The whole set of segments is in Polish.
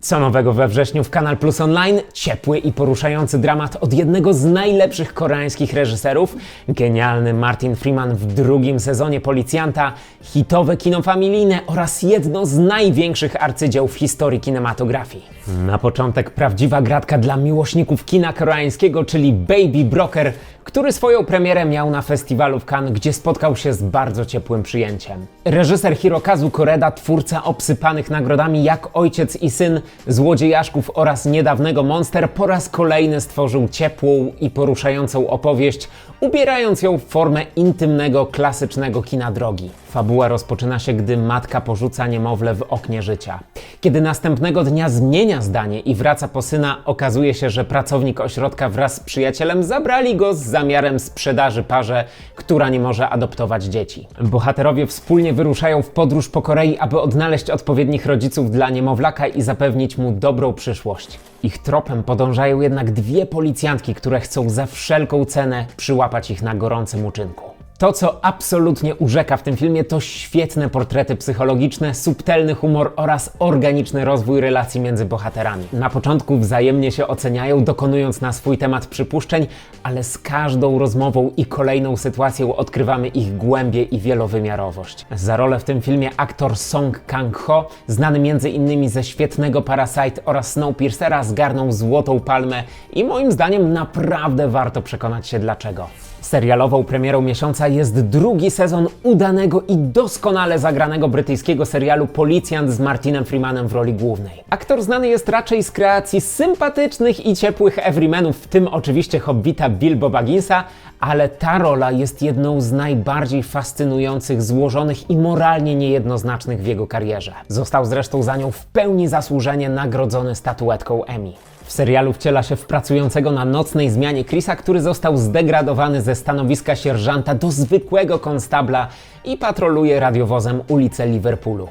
Co nowego we wrześniu w Kanal Plus Online? Ciepły i poruszający dramat od jednego z najlepszych koreańskich reżyserów, genialny Martin Freeman w drugim sezonie Policjanta, hitowe kino familijne oraz jedno z największych arcydzieł w historii kinematografii. Na początek prawdziwa gratka dla miłośników kina koreańskiego, czyli Baby Broker, który swoją premierę miał na festiwalu w Cannes, gdzie spotkał się z bardzo ciepłym przyjęciem. Reżyser Hirokazu Koreda, twórca obsypanych nagrodami jak Ojciec i Syn, Złodziejaszków oraz niedawnego Monster, po raz kolejny stworzył ciepłą i poruszającą opowieść, ubierając ją w formę intymnego, klasycznego kina drogi. Fabuła rozpoczyna się, gdy matka porzuca niemowlę w oknie życia. Kiedy następnego dnia zmienia zdanie i wraca po syna, okazuje się, że pracownik ośrodka wraz z przyjacielem zabrali go z zamiarem sprzedaży parze, która nie może adoptować dzieci. Bohaterowie wspólnie wyruszają w podróż po Korei, aby odnaleźć odpowiednich rodziców dla niemowlaka i zapewnić mu dobrą przyszłość. Ich tropem podążają jednak dwie policjantki, które chcą za wszelką cenę przyłapać ich na gorącym uczynku. To, co absolutnie urzeka w tym filmie, to świetne portrety psychologiczne, subtelny humor oraz organiczny rozwój relacji między bohaterami. Na początku wzajemnie się oceniają, dokonując na swój temat przypuszczeń, ale z każdą rozmową i kolejną sytuacją odkrywamy ich głębię i wielowymiarowość. Za rolę w tym filmie aktor Song Kang-ho, znany m.in. ze świetnego Parasite oraz Snowpiercera, zgarnął Złotą Palmę i moim zdaniem naprawdę warto przekonać się dlaczego. Serialową premierą miesiąca jest drugi sezon udanego i doskonale zagranego brytyjskiego serialu Policjant z Martinem Freemanem w roli głównej. Aktor znany jest raczej z kreacji sympatycznych i ciepłych everymanów, w tym oczywiście hobbita Bilbo Bagginsa, ale ta rola jest jedną z najbardziej fascynujących, złożonych i moralnie niejednoznacznych w jego karierze. Został zresztą za nią w pełni zasłużenie nagrodzony statuetką Emmy. W serialu wciela się w pracującego na nocnej zmianie Chrisa, który został zdegradowany ze stanowiska sierżanta do zwykłego konstabla i patroluje radiowozem ulice Liverpoolu.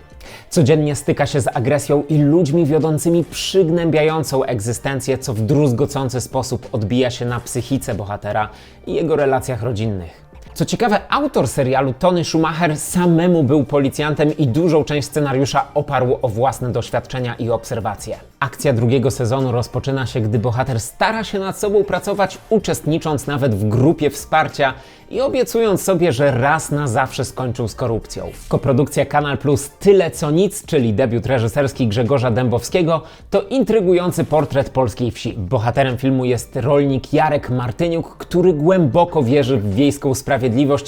Codziennie styka się z agresją i ludźmi wiodącymi przygnębiającą egzystencję, co w druzgocący sposób odbija się na psychice bohatera i jego relacjach rodzinnych. Co ciekawe, autor serialu Tony Schumacher samemu był policjantem i dużą część scenariusza oparł o własne doświadczenia i obserwacje. Akcja drugiego sezonu rozpoczyna się, gdy bohater stara się nad sobą pracować, uczestnicząc nawet w grupie wsparcia i obiecując sobie, że raz na zawsze skończył z korupcją. Koprodukcja Kanal Plus Tyle co nic, czyli debiut reżyserski Grzegorza Dębowskiego, to intrygujący portret polskiej wsi. Bohaterem filmu jest rolnik Jarek Martyniuk, który głęboko wierzy w wiejską sprawiedliwość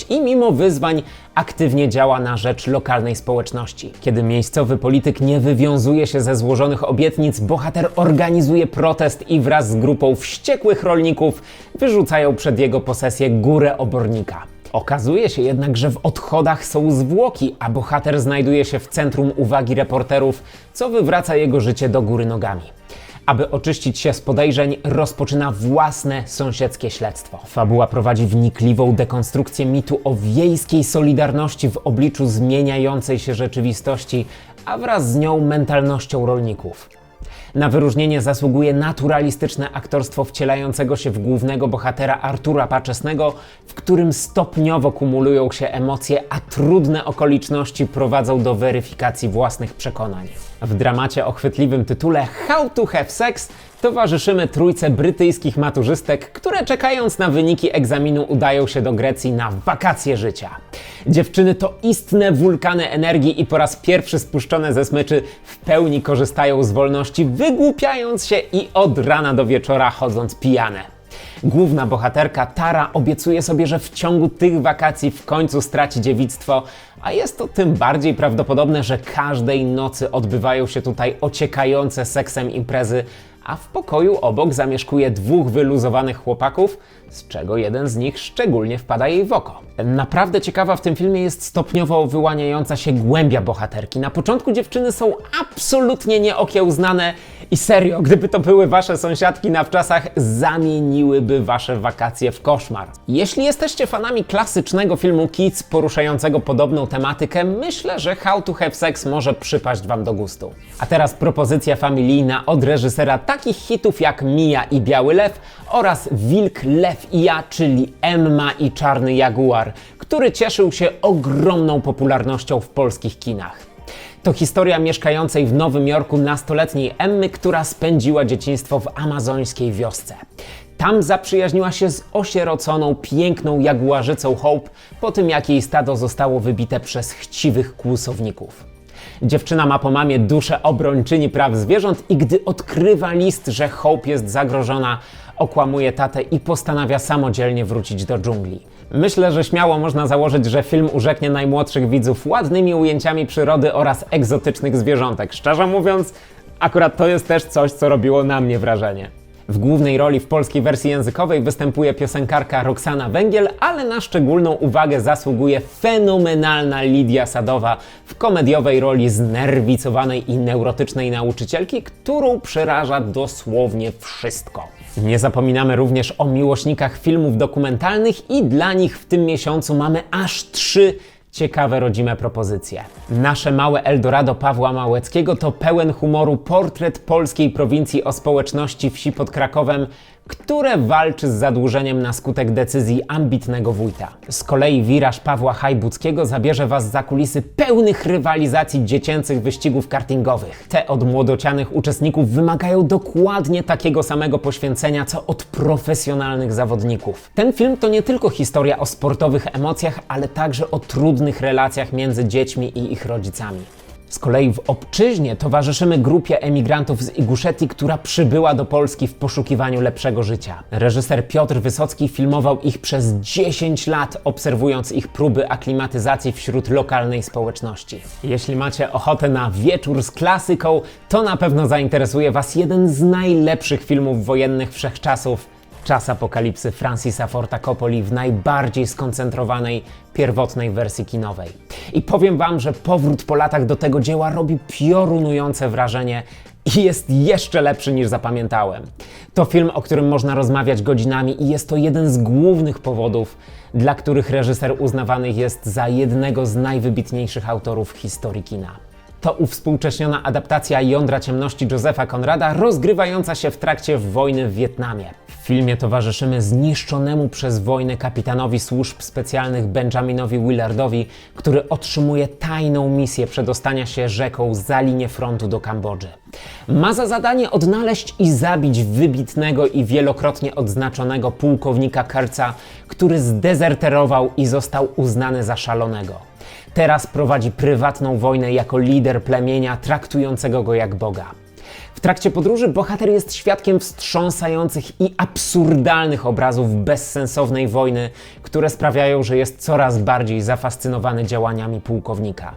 i mimo wyzwań aktywnie działa na rzecz lokalnej społeczności. Kiedy miejscowy polityk nie wywiązuje się ze złożonych obietnic, bohater organizuje protest i wraz z grupą wściekłych rolników wyrzucają przed jego posesję górę obornika. Okazuje się jednak, że w odchodach są zwłoki, a bohater znajduje się w centrum uwagi reporterów, co wywraca jego życie do góry nogami. Aby oczyścić się z podejrzeń, rozpoczyna własne sąsiedzkie śledztwo. Fabuła prowadzi wnikliwą dekonstrukcję mitu o wiejskiej solidarności w obliczu zmieniającej się rzeczywistości, a wraz z nią mentalnością rolników. Na wyróżnienie zasługuje naturalistyczne aktorstwo wcielającego się w głównego bohatera Artura Paczesnego, w którym stopniowo kumulują się emocje, a trudne okoliczności prowadzą do weryfikacji własnych przekonań. W dramacie o chwytliwym tytule How to Have Sex towarzyszymy trójce brytyjskich maturzystek, które czekając na wyniki egzaminu udają się do Grecji na wakacje życia. Dziewczyny to istne wulkany energii i po raz pierwszy spuszczone ze smyczy w pełni korzystają z wolności, wygłupiając się i od rana do wieczora chodząc pijane. Główna bohaterka Tara obiecuje sobie, że w ciągu tych wakacji w końcu straci dziewictwo, a jest to tym bardziej prawdopodobne, że każdej nocy odbywają się tutaj ociekające seksem imprezy, a w pokoju obok zamieszkuje dwóch wyluzowanych chłopaków, z czego jeden z nich szczególnie wpada jej w oko. Naprawdę ciekawa w tym filmie jest stopniowo wyłaniająca się głębia bohaterki. Na początku dziewczyny są absolutnie nieokiełznane i serio, gdyby to były wasze sąsiadki na wczasach, zamieniłyby wasze wakacje w koszmar. Jeśli jesteście fanami klasycznego filmu Kids poruszającego podobną tematykę, myślę, że How to Have Sex może przypaść wam do gustu. A teraz propozycja familijna od reżysera takich hitów jak Mija i Biały Lew oraz Wilk, Lew i ja, czyli Emma i Czarny Jaguar, który cieszył się ogromną popularnością w polskich kinach. To historia mieszkającej w Nowym Jorku nastoletniej Emmy, która spędziła dzieciństwo w amazońskiej wiosce. Tam zaprzyjaźniła się z osieroconą, piękną jaguarzycą Hope po tym, jak jej stado zostało wybite przez chciwych kłusowników. Dziewczyna ma po mamie duszę obrończyni praw zwierząt i gdy odkrywa list, że Hope jest zagrożona, okłamuje tatę i postanawia samodzielnie wrócić do dżungli. Myślę, że śmiało można założyć, że film urzeknie najmłodszych widzów ładnymi ujęciami przyrody oraz egzotycznych zwierzątek. Szczerze mówiąc, akurat to jest też coś, co robiło na mnie wrażenie. W głównej roli w polskiej wersji językowej występuje piosenkarka Roxana Węgiel, ale na szczególną uwagę zasługuje fenomenalna Lidia Sadowa w komediowej roli znerwicowanej i neurotycznej nauczycielki, którą przeraża dosłownie wszystko. Nie zapominamy również o miłośnikach filmów dokumentalnych i dla nich w tym miesiącu mamy aż trzy ciekawe rodzime propozycje. Nasze małe Eldorado Pawła Małeckiego to pełen humoru portret polskiej prowincji o społeczności wsi pod Krakowem, które walczy z zadłużeniem na skutek decyzji ambitnego wójta. Z kolei wiraż Pawła Hajbuckiego zabierze Was za kulisy pełnych rywalizacji dziecięcych wyścigów kartingowych. Te od młodocianych uczestników wymagają dokładnie takiego samego poświęcenia, co od profesjonalnych zawodników. Ten film to nie tylko historia o sportowych emocjach, ale także o trudnych relacjach między dziećmi i ich rodzicami. Z kolei w obczyźnie towarzyszymy grupie emigrantów z Inguszetii, która przybyła do Polski w poszukiwaniu lepszego życia. Reżyser Piotr Wysocki filmował ich przez 10 lat, obserwując ich próby aklimatyzacji wśród lokalnej społeczności. Jeśli macie ochotę na wieczór z klasyką, to na pewno zainteresuje Was jeden z najlepszych filmów wojennych wszechczasów Czas apokalipsy Francisa Forta Coppoli w najbardziej skoncentrowanej, pierwotnej wersji kinowej. I powiem Wam, że powrót po latach do tego dzieła robi piorunujące wrażenie i jest jeszcze lepszy niż zapamiętałem. To film, o którym można rozmawiać godzinami i jest to jeden z głównych powodów, dla których reżyser uznawany jest za jednego z najwybitniejszych autorów historii kina. To uwspółcześniona adaptacja Jądra Ciemności Józefa Konrada, rozgrywająca się w trakcie wojny w Wietnamie. W filmie towarzyszymy zniszczonemu przez wojnę kapitanowi służb specjalnych Benjaminowi Willardowi, który otrzymuje tajną misję przedostania się rzeką za linię frontu do Kambodży. Ma za zadanie odnaleźć i zabić wybitnego i wielokrotnie odznaczonego pułkownika Kerca, który zdezerterował i został uznany za szalonego. Teraz prowadzi prywatną wojnę jako lider plemienia traktującego go jak Boga. W trakcie podróży bohater jest świadkiem wstrząsających i absurdalnych obrazów bezsensownej wojny, które sprawiają, że jest coraz bardziej zafascynowany działaniami pułkownika.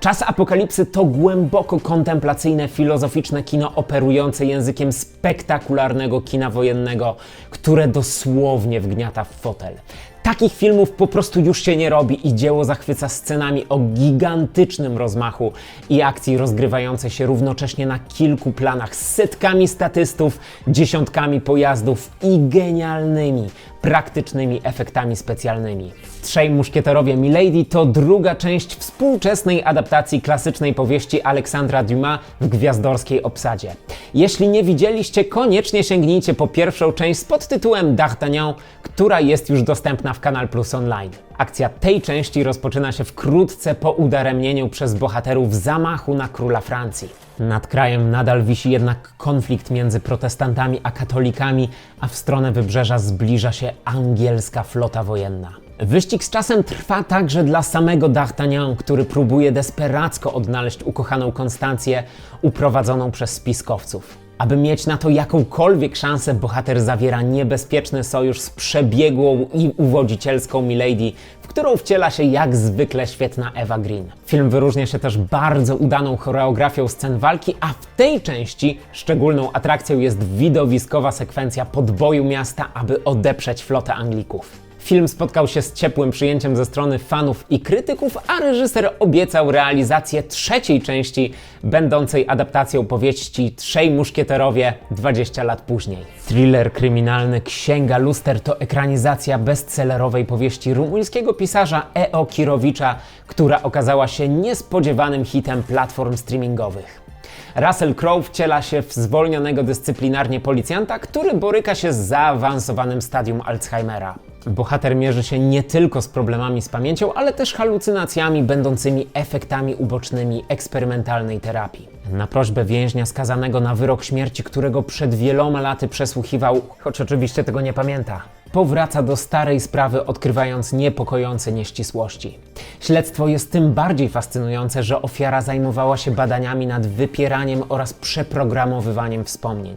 Czas apokalipsy to głęboko kontemplacyjne, filozoficzne kino operujące językiem spektakularnego kina wojennego, które dosłownie wgniata w fotel. Takich filmów po prostu już się nie robi i dzieło zachwyca scenami o gigantycznym rozmachu i akcji rozgrywającej się równocześnie na kilku planach z setkami statystów, dziesiątkami pojazdów i genialnymi, praktycznymi efektami specjalnymi. Trzej muszkieterowie Milady to druga część współczesnej adaptacji klasycznej powieści Aleksandra Dumas w gwiazdorskiej obsadzie. Jeśli nie widzieliście, koniecznie sięgnijcie po pierwszą część z podtytułem D'Artagnan, która jest już dostępna w Kanal Plus Online. Akcja tej części rozpoczyna się wkrótce po udaremnieniu przez bohaterów zamachu na króla Francji. Nad krajem nadal wisi jednak konflikt między protestantami a katolikami, a w stronę wybrzeża zbliża się angielska flota wojenna. Wyścig z czasem trwa także dla samego D'Artagnan, który próbuje desperacko odnaleźć ukochaną Konstancję, uprowadzoną przez spiskowców. Aby mieć na to jakąkolwiek szansę, bohater zawiera niebezpieczny sojusz z przebiegłą i uwodzicielską Milady, w którą wciela się jak zwykle świetna Eva Green. Film wyróżnia się też bardzo udaną choreografią scen walki, a w tej części szczególną atrakcją jest widowiskowa sekwencja podboju miasta, aby odeprzeć flotę Anglików. Film spotkał się z ciepłym przyjęciem ze strony fanów i krytyków, a reżyser obiecał realizację trzeciej części, będącej adaptacją powieści Trzej Muszkieterowie 20 lat później. Thriller kryminalny Księga Luster to ekranizacja bestsellerowej powieści rumuńskiego pisarza E.O. Kirowicza, która okazała się niespodziewanym hitem platform streamingowych. Russell Crowe wciela się w zwolnionego dyscyplinarnie policjanta, który boryka się z zaawansowanym stadium Alzheimera. Bohater mierzy się nie tylko z problemami z pamięcią, ale też halucynacjami będącymi efektami ubocznymi eksperymentalnej terapii. Na prośbę więźnia skazanego na wyrok śmierci, którego przed wieloma laty przesłuchiwał, choć oczywiście tego nie pamięta, powraca do starej sprawy, odkrywając niepokojące nieścisłości. Śledztwo jest tym bardziej fascynujące, że ofiara zajmowała się badaniami nad wypieraniem oraz przeprogramowywaniem wspomnień.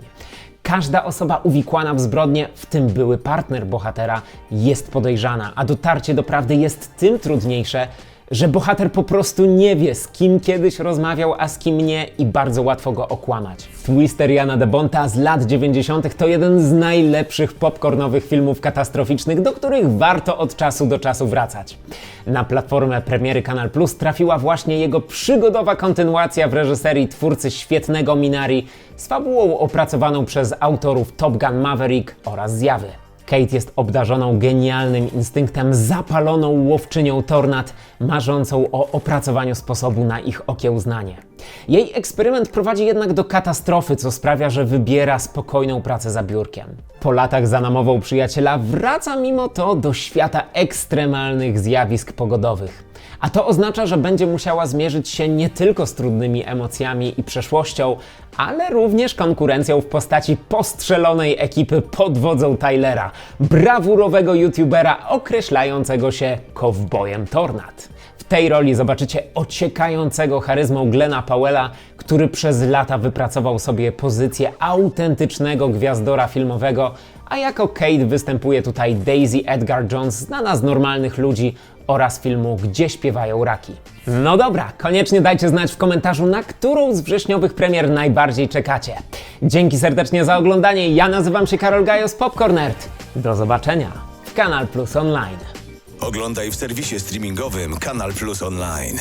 Każda osoba uwikłana w zbrodnię, w tym były partner bohatera, jest podejrzana, a dotarcie do prawdy jest tym trudniejsze, że bohater po prostu nie wie, z kim kiedyś rozmawiał, a z kim nie i bardzo łatwo go okłamać. Twister Jana de Bonta z lat 90. to jeden z najlepszych popcornowych filmów katastroficznych, do których warto od czasu do czasu wracać. Na platformę premiery Kanal Plus trafiła właśnie jego przygodowa kontynuacja w reżyserii twórcy świetnego Minari z fabułą opracowaną przez autorów Top Gun Maverick oraz Zjawy. Kate jest obdarzoną genialnym instynktem, zapaloną łowczynią tornad, marzącą o opracowaniu sposobu na ich okiełznanie. Jej eksperyment prowadzi jednak do katastrofy, co sprawia, że wybiera spokojną pracę za biurkiem. Po latach za namową przyjaciela wraca mimo to do świata ekstremalnych zjawisk pogodowych. A to oznacza, że będzie musiała zmierzyć się nie tylko z trudnymi emocjami i przeszłością, ale również konkurencją w postaci postrzelonej ekipy pod wodzą Tylera, brawurowego youtubera określającego się kowbojem tornad. W tej roli zobaczycie ociekającego charyzmą Glena Powella, który przez lata wypracował sobie pozycję autentycznego gwiazdora filmowego, a jako Kate występuje tutaj Daisy Edgar Jones, znana z normalnych ludzi oraz filmu Gdzie śpiewają raki. No dobra, koniecznie dajcie znać w komentarzu, na którą z wrześniowych premier najbardziej czekacie. Dzięki serdecznie za oglądanie. Ja nazywam się Karol Gajos Popcornert. Do zobaczenia w Kanal Plus Online. Oglądaj w serwisie streamingowym Kanal Plus Online.